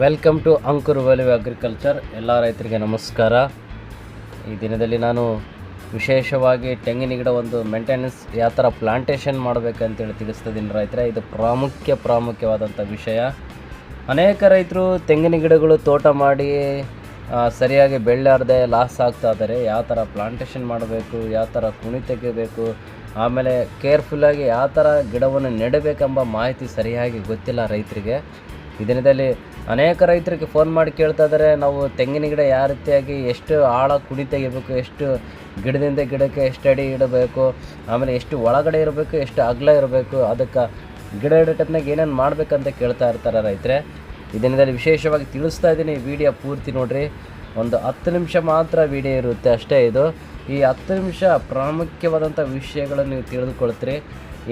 Welcome to Ankur value agriculture ಎಲ್ಲ ರೈತರಿಗೆ ನಮಸ್ಕಾರ. ಈ ದಿನದಲ್ಲಿ ನಾನು ವಿಶೇಷವಾಗಿ ತೆಂಗಿನ ಗಿಡ ಒಂದು ಮೇಂಟೆನೆನ್ಸ್ ಯಾವ ಥರ ಪ್ಲಾಂಟೇಷನ್ ಮಾಡಬೇಕಂತೇಳಿ ತಿಳಿಸ್ತಿದ್ದೀನಿ ರೈತರೆ. ಇದು ಪ್ರಾಮುಖ್ಯ ಪ್ರಾಮುಖ್ಯವಾದಂಥ ವಿಷಯ. ಅನೇಕ ರೈತರು ತೆಂಗಿನ ಗಿಡಗಳು ತೋಟ ಮಾಡಿ ಸರಿಯಾಗಿ ಬೆಳ್ಳಾರದೆ ಲಾಸ್ ಆಗ್ತಾ ಇದ್ದಾರೆ. ಯಾವ ಥರ ಪ್ಲಾಂಟೇಷನ್ ಮಾಡಬೇಕು ಯಾವ ಥರ ಕುಣಿ ತೆಗಿಬೇಕು, ಆಮೇಲೆ ಕೇರ್ಫುಲ್ಲಾಗಿ ಯಾವ ಥರ ಗಿಡವನ್ನು ನೆಡಬೇಕೆಂಬ ಮಾಹಿತಿ ಸರಿಯಾಗಿ ಗೊತ್ತಿಲ್ಲ ರೈತರಿಗೆ. ಈ ದಿನದಲ್ಲಿ ಅನೇಕ ರೈತರಿಗೆ ಫೋನ್ ಮಾಡಿ ಕೇಳ್ತಾ ಇದ್ದಾರೆ. ನಾವು ತೆಂಗಿನ ಗಿಡ ಯಾವ ರೀತಿಯಾಗಿ ಎಷ್ಟು ಆಳ ಕುಡಿ ತೆಗಿಬೇಕು, ಎಷ್ಟು ಗಿಡದಿಂದ ಗಿಡಕ್ಕೆ ಎಷ್ಟು ಅಡಿ ಇಡಬೇಕು, ಆಮೇಲೆ ಎಷ್ಟು ಒಳಗಡೆ ಇರಬೇಕು, ಎಷ್ಟು ಅಗಲ ಇರಬೇಕು, ಅದಕ್ಕೆ ಗಿಡ ಇಡೋ ಏನೇನು ಮಾಡಬೇಕಂತ ಕೇಳ್ತಾ ಇರ್ತಾರೆ ರೈತರೆ. ಈ ದಿನದಲ್ಲಿ ವಿಶೇಷವಾಗಿ ತಿಳಿಸ್ತಾ ಇದ್ದೀನಿ, ವಿಡಿಯೋ ಪೂರ್ತಿ ನೋಡಿರಿ. ಒಂದು ಹತ್ತು ನಿಮಿಷ ಮಾತ್ರ ವಿಡಿಯೋ ಇರುತ್ತೆ ಅಷ್ಟೇ ಇದು. ಈ ಹತ್ತು ನಿಮಿಷ ಪ್ರಾಮುಖ್ಯವಾದಂಥ ವಿಷಯಗಳನ್ನು ನೀವು ತಿಳಿದುಕೊಳ್ತೀರಿ.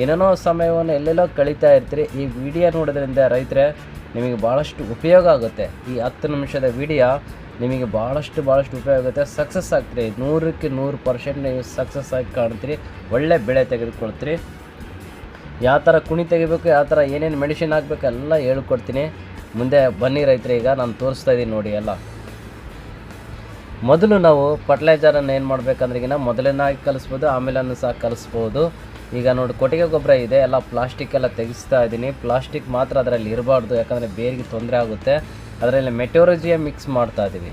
ಏನೇನೋ ಸಮಯವನ್ನು ಎಲ್ಲೆಲ್ಲೋ ಕಳೀತಾ ಇರ್ತೀರಿ. ಈ ವಿಡಿಯೋ ನೋಡೋದ್ರಿಂದ ರೈತರೆ ನಿಮಗೆ ಭಾಳಷ್ಟು ಉಪಯೋಗ ಆಗುತ್ತೆ. ಈ ಹತ್ತು ನಿಮಿಷದ ವಿಡಿಯೋ ನಿಮಗೆ ಭಾಳಷ್ಟು ಭಾಳಷ್ಟು ಉಪಯೋಗ ಆಗುತ್ತೆ. ಸಕ್ಸಸ್ ಆಗ್ತೀರಿ. ನೂರಕ್ಕೆ ನೂರು ಪರ್ಸೆಂಟ್ ನೀವು ಸಕ್ಸಸ್ ಆಗಿ ಕಾಣ್ತೀರಿ. ಒಳ್ಳೆ ಬೆಳೆ ತೆಗೆದುಕೊಳ್ತೀರಿ. ಯಾವ ಥರ ಕುಣಿ ತೆಗಿಬೇಕು, ಯಾವ ಥರ ಏನೇನು ಮೆಡಿಸಿನ್ ಹಾಕ್ಬೇಕು ಎಲ್ಲ ಹೇಳ್ಕೊಡ್ತೀನಿ. ಮುಂದೆ ಬನ್ನಿ ರೈತರು, ಈಗ ನಾನು ತೋರಿಸ್ತಾ ಇದ್ದೀನಿ ನೋಡಿ ಎಲ್ಲ. ಮೊದಲು ನಾವು ಫರ್ಟಿಲೈಸರನ್ನು ಏನು ಮಾಡ್ಬೇಕಂದ್ರೆಗಿನ ಆಗಿ ಕಲಿಸ್ಬೋದು ಆಮೇಲೆ ಸಹ ಕಲಿಸ್ಬೋದು. ಈಗ ನೋಡಿ, ಕೊಟ್ಟಿಗೆ ಗೊಬ್ಬರ ಇದೆ, ಎಲ್ಲ ಪ್ಲಾಸ್ಟಿಕ್ ಎಲ್ಲ ತೆಗೆಸ್ತಾ ಇದ್ದೀನಿ. ಪ್ಲಾಸ್ಟಿಕ್ ಮಾತ್ರ ಅದರಲ್ಲಿ ಇರಬಾರ್ದು, ಯಾಕಂದರೆ ಬೇರಿಗೆ ತೊಂದರೆ ಆಗುತ್ತೆ. ಅದರಲ್ಲಿ ಮೆಟೋರಜಿಯ ಮಿಕ್ಸ್ ಮಾಡ್ತಾ ಇದ್ದೀವಿ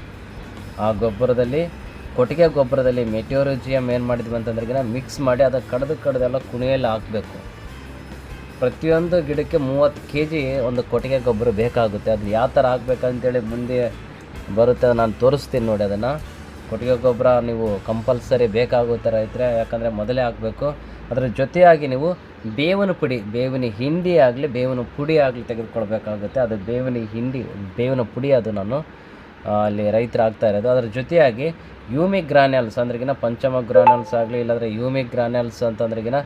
ಆ ಗೊಬ್ಬರದಲ್ಲಿ, ಕೊಟ್ಟಿಗೆ ಗೊಬ್ಬರದಲ್ಲಿ ಮೆಟೋರಜಿಯಮ್ ಏನು ಮಾಡಿದ್ವಿ ಅಂತಂದ್ರೆಗಿನ ಮಿಕ್ಸ್ ಮಾಡಿ ಅದಕ್ಕೆ ಕಡ್ದು ಕಡ್ದೆಲ್ಲ ಕುಣಿಯಲ್ಲಿ ಹಾಕಬೇಕು. ಪ್ರತಿಯೊಂದು ಗಿಡಕ್ಕೆ ಮೂವತ್ತು ಕೆ ಜಿ ಒಂದು ಕೊಟ್ಟಿಗೆ ಗೊಬ್ಬರ ಬೇಕಾಗುತ್ತೆ. ಅದು ಯಾವ ಥರ ಹಾಕ್ಬೇಕಂತೇಳಿ ಮುಂದೆ ಬರುತ್ತೆ ನಾನು ತೋರಿಸ್ತೀನಿ ನೋಡಿ ಅದನ್ನು. ಕೊಟ್ಟಿಗೆ ಗೊಬ್ಬರ ನೀವು ಕಂಪಲ್ಸರಿ ಬೇಕಾಗೋ ಥರ ಇದ್ದರೆ ಯಾಕಂದರೆ ಮೊದಲೇ ಹಾಕಬೇಕು. ಅದರ ಜೊತೆಯಾಗಿ ನೀವು ಬೇವಿನ ಪುಡಿ, ಬೇವಿನ ಹಿಂಡಿ ಆಗಲಿ, ಬೇವಿನ ಪುಡಿ ಆಗಲಿ ತೆಗೆದುಕೊಳ್ಬೇಕಾಗುತ್ತೆ. ಅದು ಬೇವಿನ ಹಿಂಡಿ, ಬೇವಿನ ಪುಡಿ ಅದು ನಾನು ಅಲ್ಲಿ ರೈತರು ಆಗ್ತಾ ಇರೋದು. ಅದರ ಜೊತೆಯಾಗಿ ಯೂಮಿಕ್ ಗ್ರಾನ್ಯಲ್ಸ್ ಅಂದ್ರಗಿನ ಪಂಚಮ ಗ್ರಾನ್ಯಲ್ಸ್ ಆಗಲಿ, ಇಲ್ಲಾಂದರೆ ಯೂಮಿಕ್ ಗ್ರಾನ್ಯಲ್ಸ್ ಅಂತಂದ್ರಗಿನ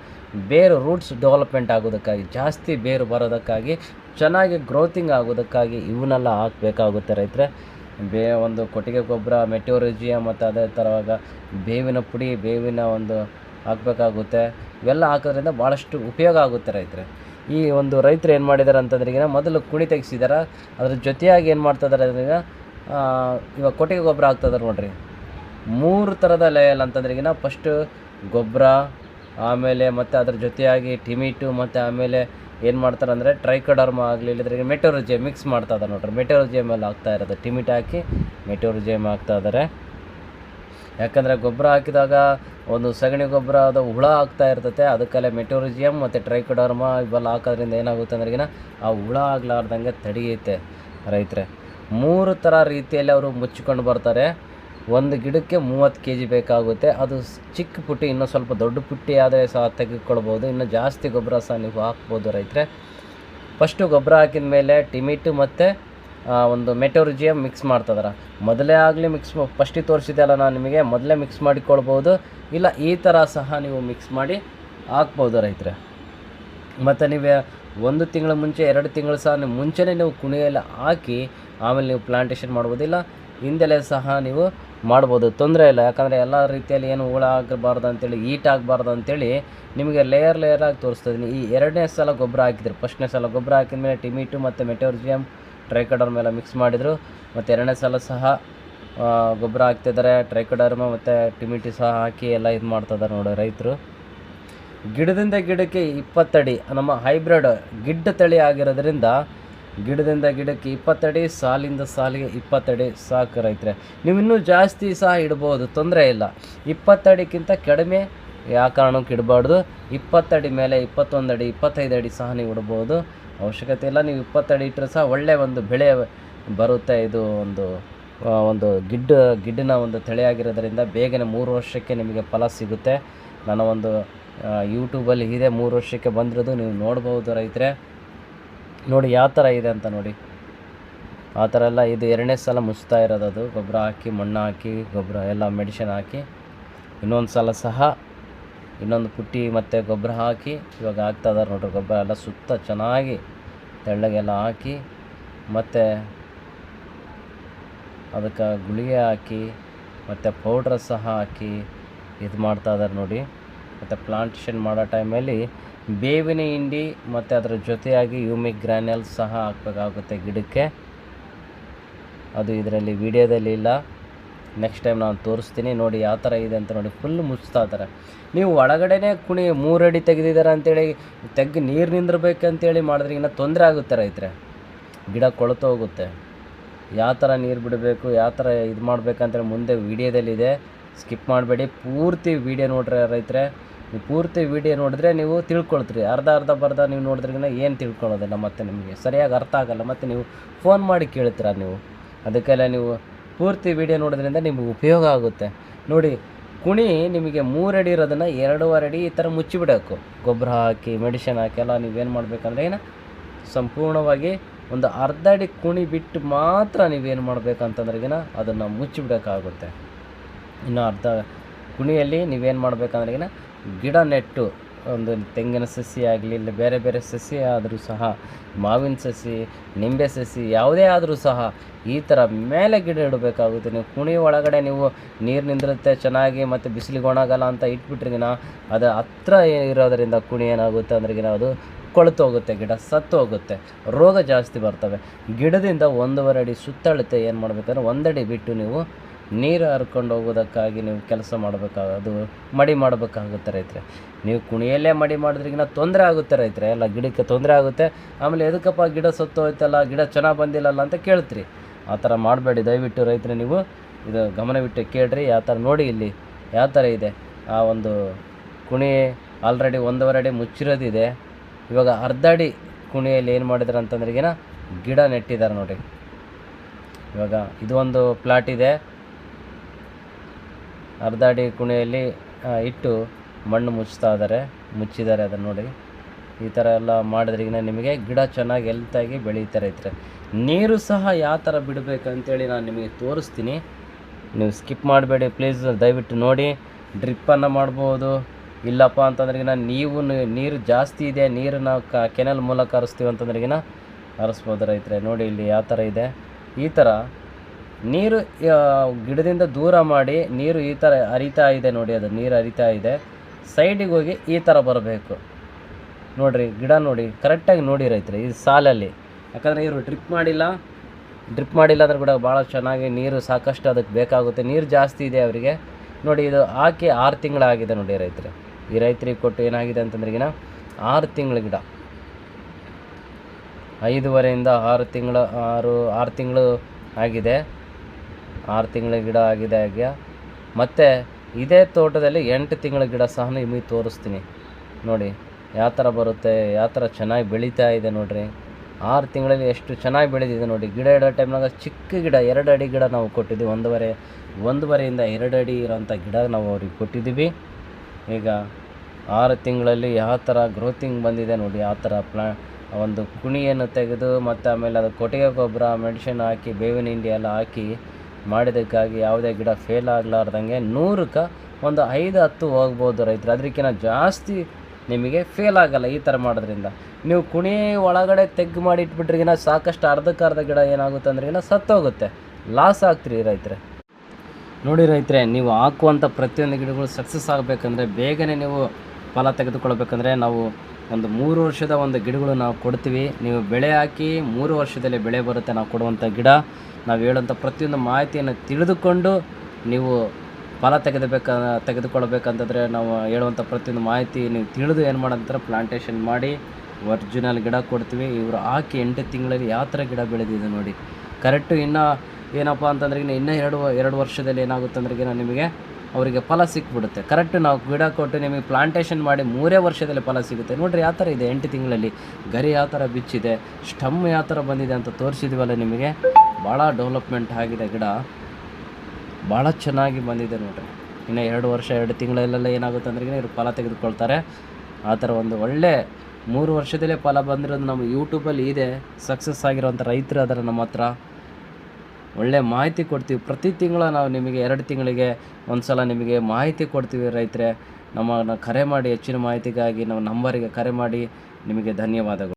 ಬೇರು ರೂಟ್ಸ್ ಡೆವಲಪ್ಮೆಂಟ್ ಆಗೋದಕ್ಕಾಗಿ, ಜಾಸ್ತಿ ಬೇರು ಬರೋದಕ್ಕಾಗಿ, ಚೆನ್ನಾಗಿ ಗ್ರೋತಿಂಗ್ ಆಗೋದಕ್ಕಾಗಿ ಇವನ್ನೆಲ್ಲ ಹಾಕಬೇಕಾಗುತ್ತೆ ರೈತರೆ. ಬೇ, ಒಂದು ಕೊಟ್ಟಿಗೆ ಗೊಬ್ಬರ ಮೆಟೋರಿಜಿಯ ಮತ್ತು ಅದೇ ಥರವಾಗ ಬೇವಿನ ಪುಡಿ, ಬೇವಿನ ಒಂದು ಹಾಕಬೇಕಾಗುತ್ತೆ. ಇವೆಲ್ಲ ಹಾಕೋದ್ರಿಂದ ಭಾಳಷ್ಟು ಉಪಯೋಗ ಆಗುತ್ತೆ ರೈತರೆ. ಈ ಒಂದು ರೈತರು ಏನು ಮಾಡಿದ್ದಾರೆ ಅಂತಂದ್ರೆಗಿನ ಮೊದಲು ಕುಣಿ ತೆಗೆಸಿದಾರೆ, ಅದ್ರ ಜೊತೆಯಾಗಿ ಏನು ಮಾಡ್ತಾ ಇದ್ದಾರೆ ಅಂದ್ರೆ ಇವಾಗ ಕೊಟ್ಟಿಗೆ ಗೊಬ್ಬರ ಹಾಕ್ತಿದಾರೆ ನೋಡ್ರಿ. ಮೂರು ಥರದ ಲೇಯಲ್ ಅಂತಂದ್ರೆಗಿನ ಫಸ್ಟು ಗೊಬ್ಬರ, ಆಮೇಲೆ ಮತ್ತು ಅದ್ರ ಜೊತೆಯಾಗಿ ಟಿಮಿಟು ಮತ್ತು ಆಮೇಲೆ ಏನು ಮಾಡ್ತಾರೆ ಅಂದರೆ ಟ್ರೈಕೋಡರ್ಮ ಆಗಲಿ ಇಲ್ಲದ್ರೆ ಮೆಟೋರಜಿಯಮ್ ಮಿಕ್ಸ್ ಮಾಡ್ತಾ ಇದ್ದಾರೆ ನೋಡ್ರಿ. ಅಲ್ಲಿ ಹಾಕ್ತಾ ಇರೋದು ಟಿಮಿಟ್ ಹಾಕಿ ಮೆಟೋರಜಿಯಮ್ ಹಾಕ್ತಾ ಇದ್ದಾರೆ ಯಾಕಂದರೆ ಗೊಬ್ಬರ ಹಾಕಿದಾಗ ಒಂದು ಸಗಣಿ ಗೊಬ್ಬರ ಅದು ಹುಳ ಆಗ್ತಾ ಇರ್ತತೆ, ಅದಕ್ಕೆಲ್ಲ ಮೆಟೋರಿಜಿಯಮ್ ಮತ್ತು ಟ್ರೈಕೋಡರ್ಮ ಇವೆಲ್ಲ ಹಾಕೋದ್ರಿಂದ ಏನಾಗುತ್ತೆ ಅಂದ್ರೆಗಿನ ಆ ಹುಳ ಆಗ್ಲಾರ್ದಂಗೆ ತಡೆಯುತ್ತೆ ರೈತರೆ. ಮೂರು ಥರ ರೀತಿಯಲ್ಲಿ ಅವರು ಮುಚ್ಚಿಕೊಂಡು ಬರ್ತಾರೆ. ಒಂದು ಗಿಡಕ್ಕೆ ಮೂವತ್ತು ಕೆ ಜಿ ಬೇಕಾಗುತ್ತೆ. ಅದು ಚಿಕ್ಕ ಪುಟ್ಟಿ, ಇನ್ನೂ ಸ್ವಲ್ಪ ದೊಡ್ಡ ಪುಟ್ಟಿ ಆದರೆ ಸಹ ತೆಗೆದುಕೊಳ್ಬೋದು. ಇನ್ನು ಜಾಸ್ತಿ ಗೊಬ್ಬರ ಸಹ ನೀವು ಹಾಕ್ಬೋದು ರೈತರೆ. ಫಸ್ಟು ಗೊಬ್ಬರ ಹಾಕಿದ ಮೇಲೆ ಟಿಮಿಟು ಮತ್ತು ಒಂದು ಮೆಟೋರಿಜಿಯಮ್ ಮಿಕ್ಸ್ ಮಾಡ್ತದ್ರ. ಮೊದಲೇ ಆಗಲಿ ಮಿಕ್ಸ್ ಫಸ್ಟಿಗೆ ತೋರಿಸಿದೆಲ್ಲ ನಾನು ನಿಮಗೆ, ಮೊದಲೇ ಮಿಕ್ಸ್ ಮಾಡಿಕೊಳ್ಬೋದು ಇಲ್ಲ, ಈ ಥರ ಸಹ ನೀವು ಮಿಕ್ಸ್ ಮಾಡಿ ಹಾಕ್ಬೋದು ರೈತರೆ. ಮತ್ತು ನೀವೇ ಒಂದು ತಿಂಗಳ ಮುಂಚೆ, ಎರಡು ತಿಂಗಳು ಸಹ ನೀವು ಮುಂಚೆನೇ ನೀವು ಕುಣಿಯಲ್ಲಿ ಹಾಕಿ, ಆಮೇಲೆ ನೀವು ಪ್ಲಾಂಟೇಷನ್ ಮಾಡ್ಬೋದಿಲ್ಲ, ಹಿಂದೆಲೆ ಸಹ ನೀವು ಮಾಡ್ಬೋದು. ತೊಂದರೆ ಇಲ್ಲ, ಯಾಕಂದರೆ ಎಲ್ಲ ರೀತಿಯಲ್ಲಿ ಏನು ಹುಳ ಆಗಬಾರ್ದು ಅಂತೇಳಿ, ಈಟ್ ಆಗಬಾರ್ದು ಅಂತೇಳಿ ನಿಮಗೆ ಲೇಯರ್ ಲೇಯರ್ ಆಗಿ ತೋರಿಸ್ತಾ ಈ ಎರಡನೇ ಸಲ ಗೊಬ್ಬರ ಹಾಕಿದ್ರು. ಫಸ್ಟ್ನೇ ಸಲ ಗೊಬ್ಬರ ಹಾಕಿದ ಮೇಲೆ ಟಿಮಿಟು ಮತ್ತು ಮೆಟೋರ್ಜಿಯಮ್ ಟ್ರೈಕಡರ್ಮ್ ಮೇಲೆ ಮಿಕ್ಸ್ ಮಾಡಿದರು. ಮತ್ತು ಎರಡನೇ ಸಲ ಸಹ ಗೊಬ್ಬರ ಹಾಕ್ತಿದ್ದಾರೆ ಟ್ರೈಕಡರ್ಮ ಮತ್ತು ಟಿಮಿಟಿ ಸಹ ಹಾಕಿ ಎಲ್ಲ ಇದು ಮಾಡ್ತಿದ್ದಾರೆ ನೋಡಿ ರೈತರು. ಗಿಡದಿಂದ ಗಿಡಕ್ಕೆ ಇಪ್ಪತ್ತಡಿ, ನಮ್ಮ ಹೈಬ್ರಿಡ್ ಗಿಡ್ಡ ತಳಿ ಆಗಿರೋದ್ರಿಂದ ಗಿಡದಿಂದ ಗಿಡಕ್ಕೆ ಇಪ್ಪತ್ತಡಿ, ಸಾಲಿಂದ ಸಾಲಿಗೆ ಇಪ್ಪತ್ತಡಿ ಸಾಕು ರೈತರೆ. ನೀವು ಇನ್ನೂ ಜಾಸ್ತಿ ಸಹ ಇಡ್ಬೋದು, ತೊಂದರೆ ಇಲ್ಲ. ಇಪ್ಪತ್ತಡಿಗಿಂತ ಕಡಿಮೆ ಯಾವ ಕಾರಣಕ್ಕೆ ಇಡಬಾರ್ದು. ಇಪ್ಪತ್ತಡಿ ಮೇಲೆ ಇಪ್ಪತ್ತೊಂದು ಅಡಿ ಇಪ್ಪತ್ತೈದು ಅಡಿ ಸಹ ನೀವು ಇಡ್ಬೋದು. ಅವಶ್ಯಕತೆ ಇಲ್ಲ. ನೀವು ಇಪ್ಪತ್ತಡಿ ಇಟ್ಟರೆ ಸಹ ಒಳ್ಳೆಯ ಒಂದು ಬೆಳೆ ಬರುತ್ತೆ. ಇದು ಒಂದು ಒಂದು ಗಿಡ್ಡ, ಗಿಡ್ಡಿನ ಒಂದು ತಳಿಯಾಗಿರೋದ್ರಿಂದ ಬೇಗನೆ ಮೂರು ವರ್ಷಕ್ಕೆ ನಿಮಗೆ ಫಲ ಸಿಗುತ್ತೆ. ನನ್ನ ಒಂದು ಯೂಟ್ಯೂಬಲ್ಲಿ ಇದೆ ಮೂರು ವರ್ಷಕ್ಕೆ ಬಂದಿರೋದು. ನೀವು ನೋಡ್ಬೋದು ರೈತರೆ. ನೋಡಿ ಯಾವ ಥರ ಇದೆ ಅಂತ ನೋಡಿ. ಆ ಥರ ಎಲ್ಲ ಇದು ಎರಡನೇ ಸಲ ಮುಚ್ತಾ ಇರೋದು ಅದು. ಗೊಬ್ಬರ ಹಾಕಿ, ಮಣ್ಣು ಹಾಕಿ, ಗೊಬ್ಬರ ಎಲ್ಲ ಮೆಡಿಷನ್ ಹಾಕಿ. ಇನ್ನೊಂದು ಸಲ ಸಹ ಇನ್ನೊಂದು ಪುಟ್ಟಿ ಮತ್ತು ಗೊಬ್ಬರ ಹಾಕಿ. ಇವಾಗ ಹಾಕ್ತಾ ಇದಾರೆ ನೋಡ್ರಿ ಗೊಬ್ಬರ ಎಲ್ಲ ಸುತ್ತ ಚೆನ್ನಾಗಿ ತೆಳ್ಳಗೆಲ್ಲ ಹಾಕಿ ಮತ್ತು ಅದಕ್ಕೆ ಗುಳಿಗೆ ಹಾಕಿ ಮತ್ತು ಪೌಡ್ರ್ ಸಹ ಹಾಕಿ ಇದು ಮಾಡ್ತಾ ಇದ್ದಾರೆ ನೋಡಿ. ಮತ್ತು ಪ್ಲಾಂಟೇಷನ್ ಮಾಡೋ ಟೈಮಲ್ಲಿ ಬೇವಿನ ಹಿಂಡಿ ಮತ್ತು ಅದರ ಜೊತೆಯಾಗಿ ಯೂಮಿಕ್ ಗ್ರ್ಯಾನ್ಯಲ್ ಸಹ ಹಾಕಬೇಕಾಗುತ್ತೆ ಗಿಡಕ್ಕೆ. ಅದು ಇದರಲ್ಲಿ ವಿಡಿಯೋದಲ್ಲಿ ಇಲ್ಲ ನೆಕ್ಸ್ಟ್ ಟೈಮ್ ನಾನು ತೋರಿಸ್ತೀನಿ. ನೋಡಿ ಯಾವ ಥರ ಇದೆ ಅಂತ ನೋಡಿ ಫುಲ್ ಮುಚ್ತಾ ಇದ್ದಾರೆ. ನೀವು ಒಳಗಡೆನೇ ಕುಣಿ ಮೂರಡಿ ತೆಗೆದಿದ್ದಾರೆ ಅಂತೇಳಿ ತೆಗ್ಗು ನೀರು ನಿಂದಿರ್ಬೇಕಂತೇಳಿ ಮಾಡಿದ್ರೆ ಇನ್ನೂ ತೊಂದರೆ ಆಗುತ್ತೆ ರೈತರೆ. ಗಿಡ ಕೊಳತು ಹೋಗುತ್ತೆ. ಯಾವ ಥರ ನೀರು ಬಿಡಬೇಕು, ಯಾವ ಥರ ಇದು ಮಾಡಬೇಕಂತೇಳಿ ಮುಂದೆ ವೀಡಿಯೋದಲ್ಲಿದೆ. ಸ್ಕಿಪ್ ಮಾಡಬೇಡಿ. ಪೂರ್ತಿ ವೀಡಿಯೋ ನೋಡ್ರಿ ರೈತರೆ. ನೀವು ಪೂರ್ತಿ ವೀಡಿಯೋ ನೋಡಿದ್ರೆ ನೀವು ತಿಳ್ಕೊಳ್ತೀರಿ. ಅರ್ಧ ಅರ್ಧ, ಬರ್ಧ ನೀವು ನೋಡಿದ್ರಿಗಿನ ಏನು ತಿಳ್ಕೊಳ್ಳೋದಿಲ್ಲ ಮತ್ತೆ ನಿಮಗೆ. ಸರಿಯಾಗಿ ಅರ್ಥ ಆಗಲ್ಲ. ಮತ್ತು ನೀವು ಫೋನ್ ಮಾಡಿ ಕೇಳ್ತೀರ ನೀವು? ಅದಕ್ಕೆಲ್ಲ ನೀವು ಪೂರ್ತಿ ವೀಡಿಯೋ ನೋಡೋದ್ರಿಂದ ನಿಮಗೆ ಉಪಯೋಗ ಆಗುತ್ತೆ. ನೋಡಿ, ಕುಣಿ ನಿಮಗೆ ಮೂರಡಿ ಇರೋದನ್ನು ಎರಡೂವರೆ ಅಡಿ ಈ ಥರ ಮುಚ್ಚಿಬಿಡಬೇಕು ಗೊಬ್ಬರ ಹಾಕಿ, ಮೆಡಿಷನ್ ಹಾಕಿ, ಎಲ್ಲ ನೀವೇನು ಮಾಡಬೇಕಂದ್ರೆ ಏನು? ಸಂಪೂರ್ಣವಾಗಿ ಒಂದು ಅರ್ಧ ಅಡಿ ಕುಣಿ ಬಿಟ್ಟು ಮಾತ್ರ ನೀವೇನು ಮಾಡಬೇಕಂತಂದ್ರೆಗಿನ ಅದನ್ನು ಮುಚ್ಚಿಬಿಡೋಕ್ಕಾಗುತ್ತೆ ಇನ್ನು ಅರ್ಧ ಕುಣಿಯಲ್ಲಿ ನೀವೇನು ಮಾಡಬೇಕಂದ್ರೆಗಿನ ಗಿಡ ನೆಟ್ಟು. ಒಂದು ತೆಂಗಿನ ಸಸಿ ಆಗಲಿ ಇಲ್ಲ ಬೇರೆ ಬೇರೆ ಸಸಿ ಆದರೂ ಸಹ, ಮಾವಿನ ಸಸಿ, ನಿಂಬೆ ಸಸಿ, ಯಾವುದೇ ಆದರೂ ಸಹ ಈ ಥರ ಮೇಲೆ ಗಿಡ ಇಡಬೇಕಾಗುತ್ತೆ. ನೀವು ಕುಣಿ ಒಳಗಡೆ ನೀವು ನೀರು ನಿಂದಿರುತ್ತೆ, ಚೆನ್ನಾಗಿ ಮತ್ತು ಬಿಸಿಲಿಗೆ ಒಣಗಲ್ಲ ಅಂತ ಇಟ್ಬಿಟ್ರಿಗಿನ ಅದು ಹತ್ರ ಇರೋದರಿಂದ ಕುಣಿ ಏನಾಗುತ್ತೆ ಅಂದ್ರೆಗಿನ ಅದು ಕೊಳ್ತು ಹೋಗುತ್ತೆ, ಗಿಡ ಸತ್ತು ಹೋಗುತ್ತೆ, ರೋಗ ಜಾಸ್ತಿ ಬರ್ತವೆ. ಗಿಡದಿಂದ ಒಂದೂವರೆ ಅಡಿ ಸುತ್ತಳತೆ ಏನು ಮಾಡಬೇಕಂದ್ರೆ ಒಂದಡಿ ಬಿಟ್ಟು ನೀವು ನೀರು ಹರ್ಕೊಂಡು ಹೋಗೋದಕ್ಕಾಗಿ ನೀವು ಕೆಲಸ ಮಾಡಬೇಕಾಗ ಅದು ಮಡಿ ಮಾಡಬೇಕಾಗುತ್ತೆ ರೈತರೆ. ನೀವು ಕುಣಿಯಲ್ಲೇ ಮಡಿ ಮಾಡಿದ್ರಿಗಿನ ತೊಂದರೆ ಆಗುತ್ತೆ ರೈತರೆ, ಎಲ್ಲ ಗಿಡಕ್ಕೆ ತೊಂದರೆ ಆಗುತ್ತೆ. ಆಮೇಲೆ ಎದಕ್ಕಪ್ಪ ಗಿಡ ಸತ್ತು ಹೋಯ್ತಲ್ಲ, ಗಿಡ ಚೆನ್ನಾಗಿ ಬಂದಿಲ್ಲಲ್ಲ ಅಂತ ಕೇಳ್ತೀರಿ. ಆ ಥರ ಮಾಡಬೇಡಿ, ದಯವಿಟ್ಟು ರೈತರೇ ನೀವು ಇದು ಗಮನವಿಟ್ಟು ಕೇಳ್ರಿ ಯಾವ ಥರ ನೋಡಿ ಇಲ್ಲಿ ಯಾವ ಥರ ಇದೆ. ಆ ಒಂದು ಕುಣಿ ಆಲ್ರೆಡಿ ಒಂದೂವರೆ ಅಡಿ ಮುಚ್ಚಿರೋದಿದೆ. ಇವಾಗ ಅರ್ಧ ಅಡಿ ಕುಣಿಯಲ್ಲಿ ಏನು ಮಾಡಿದಾರೆ ಅಂತಂದ್ರಿಗಿನ ಗಿಡ ನೆಟ್ಟಿದ್ದಾರೆ ನೋಡಿ. ಇವಾಗ ಇದು ಒಂದು ಪ್ಲಾಟ್ ಇದೆ. ಅರ್ಧ ಅಡಿ ಕುಣಿಯಲ್ಲಿ ಇಟ್ಟು ಮಣ್ಣು ಮುಚ್ತಾ ಇದ್ದಾರೆ, ಮುಚ್ಚಿದ್ದಾರೆ ಅದನ್ನು ನೋಡಿ. ಈ ಥರ ಎಲ್ಲ ಮಾಡಿದ್ರಿಗಿನ ನಿಮಗೆ ಗಿಡ ಚೆನ್ನಾಗಿ ಎಲ್ತಾಗಿ ಬೆಳೀತಾರೆ ಇದ್ರೆ ನೀರು ಸಹ ಯಾವ ಥರ ಬಿಡಬೇಕಂತೇಳಿ ನಾನು ನಿಮಗೆ ತೋರಿಸ್ತೀನಿ. ನೀವು ಸ್ಕಿಪ್ ಮಾಡಬೇಡಿ ಪ್ಲೀಸ್ ದಯವಿಟ್ಟು ನೋಡಿ. ಡ್ರಿಪ್ಪನ್ನು ಮಾಡ್ಬೋದು. ಇಲ್ಲಪ್ಪ ಅಂತಂದ್ರಿಗಿನ ನೀವು ನೀರು ಜಾಸ್ತಿ ಇದೆ ನೀರು ನಾವು ಕ ಕೆನಲ್ ಮೂಲಕ ಹರಿಸ್ತೀವಿ ಅಂತಂದ್ರಿಗಿನ ಹರಿಸ್ಬೋದು ರೈತರೆ. ನೋಡಿ ಇಲ್ಲಿ ಯಾವ ಥರ ಇದೆ. ಈ ಥರ ನೀರು ಗಿಡದಿಂದ ದೂರ ಮಾಡಿ ನೀರು ಈ ಥರ ಹರಿತಾ ಇದೆ ನೋಡಿ ಅದು, ನೀರು ಹರಿತಾ ಇದೆ. ಸೈಡಿಗೆ ಹೋಗಿ ಈ ಥರ ಬರಬೇಕು. ನೋಡಿರಿ, ಗಿಡ ನೋಡಿ ಕರೆಕ್ಟಾಗಿ ನೋಡಿ ರೈತರು, ಈ ಸಾಲಲ್ಲಿ. ಯಾಕಂದರೆ ಇವರು ಡ್ರಿಪ್ ಮಾಡಿಲ್ಲ. ಡ್ರಿಪ್ ಮಾಡಿಲ್ಲ ಅಂದ್ರೆ ಕೂಡ ಭಾಳ ಚೆನ್ನಾಗಿ ನೀರು ಸಾಕಷ್ಟು ಅದಕ್ಕೆ ಬೇಕಾಗುತ್ತೆ. ನೀರು ಜಾಸ್ತಿ ಇದೆ ಅವರಿಗೆ. ನೋಡಿ, ಇದು ಹಾಕಿ ಆರು ತಿಂಗಳಾಗಿದೆ ನೋಡಿ ರೈತರು. ಈ ರೈತರಿಗೆ ಕೊಟ್ಟು ಏನಾಗಿದೆ ಅಂತಂದ್ರಿಗಿನ ಆರು ತಿಂಗಳ ಗಿಡ. ಐದುವರೆಯಿಂದ ಆರು ತಿಂಗಳ, ಆರು ಆರು ತಿಂಗಳು ಆಗಿದೆ. ಆರು ತಿಂಗಳ ಗಿಡ ಆಗಿದೆ ಆಗ್ಯ ಮತ್ತು ಇದೇ ತೋಟದಲ್ಲಿ ಎಂಟು ತಿಂಗಳ ಗಿಡ ಸಹ ನಿಮಗೆ ತೋರಿಸ್ತೀನಿ. ನೋಡಿ, ಯಾವ ಥರ ಬರುತ್ತೆ, ಯಾವ ಥರ ಚೆನ್ನಾಗಿ ಬೆಳೀತಾ ಇದೆ ನೋಡಿರಿ. ಆರು ತಿಂಗಳಲ್ಲಿ ಎಷ್ಟು ಚೆನ್ನಾಗಿ ಬೆಳೆದಿದೆ ನೋಡಿ. ಗಿಡ ಇಡೋ ಟೈಮ್ನಾಗ ಚಿಕ್ಕ ಗಿಡ, ಎರಡು ಅಡಿ ಗಿಡ ನಾವು ಕೊಟ್ಟಿದ್ದೀವಿ. ಒಂದೂವರೆ, ಒಂದೂವರೆಯಿಂದ ಎರಡು ಅಡಿ ಇರೋಂಥ ಗಿಡ ನಾವು ಅವ್ರಿಗೆ ಕೊಟ್ಟಿದ್ದೀವಿ. ಈಗ ಆರು ತಿಂಗಳಲ್ಲಿ ಯಾವ ಥರ ಗ್ರೋತಿಂಗ್ ಬಂದಿದೆ ನೋಡಿ ಯಾವ ಥರ ಪ್ಲಾ, ಒಂದು ಕುಣಿಯನ್ನು ತೆಗೆದು ಮತ್ತು ಆಮೇಲೆ ಅದು ಕೊಟ್ಟಿಗೆ ಗೊಬ್ಬರ ಮೆಣಸಿನ ಹಾಕಿ, ಬೇವಿನ ಹಿಂಡಿ ಎಲ್ಲ ಹಾಕಿ ಮಾಡಿದ್ದಕ್ಕಾಗಿ ಯಾವುದೇ ಗಿಡ ಫೇಲ್ ಆಗಲಾರ್ದಂಗೆ ನೂರಕ್ಕೆ ಒಂದು ಐದು ಹತ್ತು ಹೋಗ್ಬೋದು ರೈತರು. ಅದಕ್ಕಿಂತ ಜಾಸ್ತಿ ನಿಮಗೆ ಫೇಲ್ ಆಗಲ್ಲ ಈ ಥರ ಮಾಡೋದ್ರಿಂದ. ನೀವು ಕುಣಿ ಒಳಗಡೆ ತೆಗ್ಗು ಮಾಡಿ ಇಟ್ಬಿಟ್ರಿಗಿನ ಸಾಕಷ್ಟು ಅರ್ಧಕ್ಕೆ ಅರ್ಧ ಗಿಡ ಏನಾಗುತ್ತೆ ಅಂದ್ರಿಗಿನ ಸತ್ತೋಗುತ್ತೆ. ಲಾಸ್ ಆಗ್ತೀರಿ ರೈತರೆ. ನೋಡಿ ರೈತರೆ, ನೀವು ಹಾಕುವಂಥ ಪ್ರತಿಯೊಂದು ಗಿಡಗಳು ಸಕ್ಸಸ್ ಆಗಬೇಕಂದ್ರೆ ಬೇಗನೆ ನೀವು ಫಲ ತೆಗೆದುಕೊಳ್ಬೇಕಂದ್ರೆ ನಾವು ಒಂದು ಮೂರು ವರ್ಷದ ಒಂದು ಗಿಡಗಳು ನಾವು ಕೊಡ್ತೀವಿ. ನೀವು ಬೆಳೆ ಹಾಕಿ ಮೂರು ವರ್ಷದಲ್ಲಿ ಬೆಳೆ ಬರುತ್ತೆ, ನಾವು ಕೊಡುವಂಥ ಗಿಡ. ನಾವು ಹೇಳುವಂಥ ಪ್ರತಿಯೊಂದು ಮಾಹಿತಿಯನ್ನು ತಿಳಿದುಕೊಂಡು ನೀವು ಫಲ ತೆಗೆದಬೇಕ ತೆಗೆದುಕೊಳ್ಬೇಕಂತಂದರೆ ನಾವು ಹೇಳುವಂಥ ಪ್ರತಿಯೊಂದು ಮಾಹಿತಿ ನೀವು ತಿಳಿದು ಏನು ಮಾಡಂತಾರೆ ಪ್ಲಾಂಟೇಷನ್ ಮಾಡಿ ಒರಿಜಿನಲ್ ಗಿಡ ಕೊಡ್ತೀವಿ. ಇವರು ಹಾಕಿ ಎಂಟು ತಿಂಗಳಲ್ಲಿ ಯಾವ ಥರ ಗಿಡ ಬೆಳೆದಿದೆ ನೋಡಿ. ಕರೆಕ್ಟು ಇನ್ನೂ ಏನಪ್ಪ ಅಂತಂದ್ರೆ ಇನ್ನು ಎರಡು ಎರಡು ವರ್ಷದಲ್ಲಿ ಏನಾಗುತ್ತೆ ಅಂದ್ರೆ ನಿಮಗೆ ಅವರಿಗೆ ಫಲ ಸಿಕ್ಬಿಡುತ್ತೆ. ಕರೆಕ್ಟ್ ನಾವು ಗಿಡ ಕೊಟ್ಟು ನಿಮಗೆ ಪ್ಲಾಂಟೇಷನ್ ಮಾಡಿ ಮೂರೇ ವರ್ಷದಲ್ಲಿ ಫಲ ಸಿಗುತ್ತೆ. ನೋಡ್ರಿ ಯಾವ ಥರ ಇದೆ ಎಂಟು ತಿಂಗಳಲ್ಲಿ. ಗರಿ ಯಾವ ಥರ ಬಿಚ್ಚಿದೆ. ಸ್ಟಮ್ ಯಾವ ಥರ ಬಂದಿದೆ ಅಂತ ತೋರಿಸಿದ್ವಲ್ಲ ನಿಮಗೆ. ಭಾಳ ಡೆವಲಪ್ಮೆಂಟ್ ಆಗಿದೆ ಗಿಡ. ಭಾಳ ಚೆನ್ನಾಗಿ ಬಂದಿದೆ ನೋಡ್ರಿ. ಇನ್ನು ಎರಡು ವರ್ಷ, ಎರಡು ತಿಂಗಳಲ್ಲೆಲ್ಲ ಏನಾಗುತ್ತೆ ಅಂದ್ರೆ ಇವರು ಫಲ ತೆಗೆದುಕೊಳ್ತಾರೆ. ಆ ಥರ ಒಂದು ಒಳ್ಳೆ ಮೂರು ವರ್ಷದಲ್ಲೇ ಫಲ ಬಂದಿರೋದು ನಮ್ಮ ಯೂಟ್ಯೂಬಲ್ಲಿ ಇದೆ. ಸಕ್ಸಸ್ ಆಗಿರೋಂಥ ರೈತರು ಅದರ ನಮ್ಮ ಹತ್ರ. ಒಳ್ಳೆ ಮಾಹಿತಿ ಕೊಡ್ತೀವಿ. ಪ್ರತಿ ತಿಂಗಳ ನಾವು ನಿಮಗೆ ಎರಡು ತಿಂಗಳಿಗೆ ಒಂದು ಸಲ ನಿಮಗೆ ಮಾಹಿತಿ ಕೊಡ್ತೀವಿ ರೈತರೇ. ನಮ್ಮನ್ನು ಕರೆ ಮಾಡಿ ಹೆಚ್ಚಿನ ಮಾಹಿತಿಗಾಗಿ ನಮ್ಮ ನಂಬರಿಗೆ ಕರೆ ಮಾಡಿ ನಿಮಗೆ ಧನ್ಯವಾದಗಳು.